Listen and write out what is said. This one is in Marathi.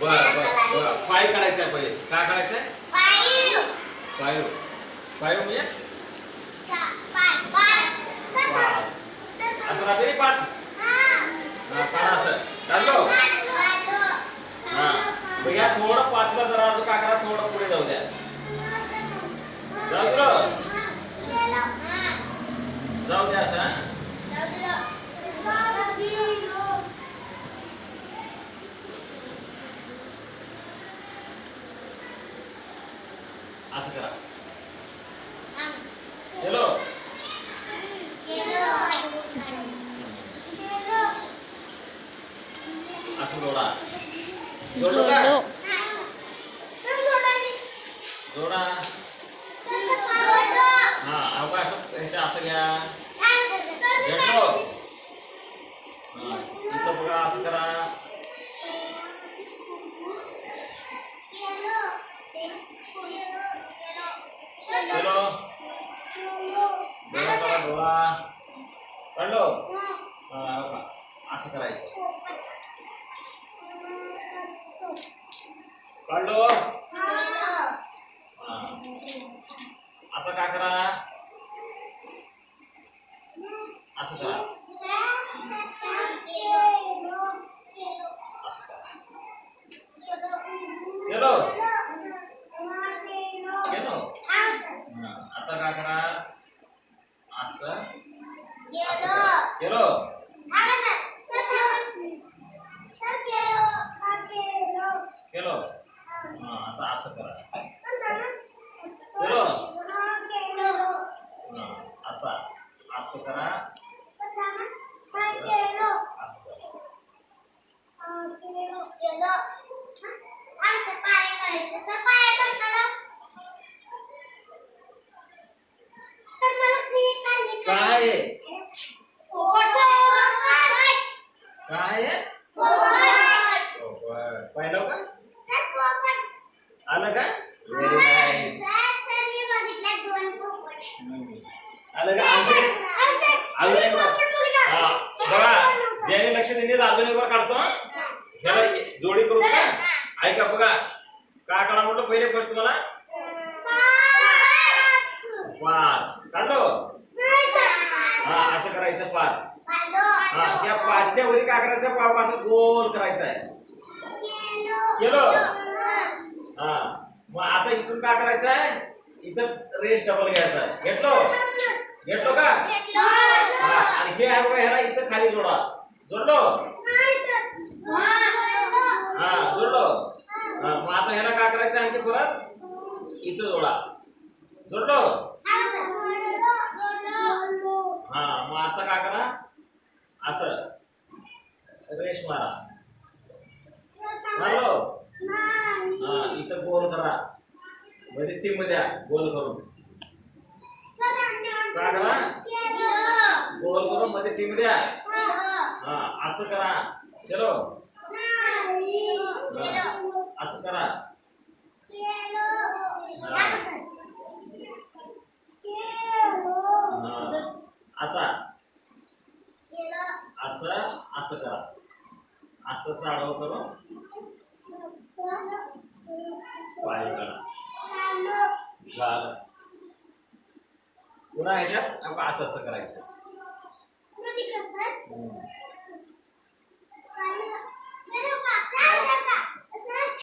बर बर बर. फाईव्ह काढायचं आहे पहिले. काय काढायचं आहे. फाईव्ह फाईव्ह म्हणजे. पाच. असं राहते पाच. हा. काढा असं. काढलो? हा. मग या थोडं पाचला जरा अजून का करा? थोडं पुढे जाऊ द्या. जाऊ द्या जाऊ द्या असं हा. असं करा हॅलो असं जोडा जोडलो का जोडो डोळा काढा डोळा काढलो? असं करायचं. काढलो हा. आता काय करा? असं करा असं करा गेलो गेलो हा आता काय करा असं गेलो गेलो हा आता असं करा. गेलो हा आता असं करा. काय आहे? काय आहे पोपट. पाहिलं का आलं का? आलं का? अजून. हा. बघा. ज्याने लक्ष दिले अजून एक बार काढतो हं. ह्याला जोडी करू का? ऐका बघा. काय काढा म्हटलं? पहिले फर्स्ट मला? पाच. काढलो? हा असं करायचं पाच. हा त्या पाचच्या वरी काय करायचं? पाव असं गोल करायचं आहे. केलो? हा. मग आता इथून काय करायचं आहे इथं रेस डबल घ्यायचा. आहे घेतलो? घेतलो का? हा. आणि हे आहे बघा ह्याला इथं खाली जोडा. जोडलो? हा जोडलो. हा मग आता ह्याला काय करायचं आहे आणखी परत? इथं जोडा. जोडलो? हा मग आता काय करा? असं. रेश मारा. मारलो हा इथं गोल करा म्हणजे टीम द्या गोल करून. काय करा गोल करून मध्ये टीम द्या हा असं करा. चलो असं करा. हा आता. असं असं करा. असं साडव करा झालं. पुन्हा ह्याच्यात आपण असं असं करायचं. हम्म.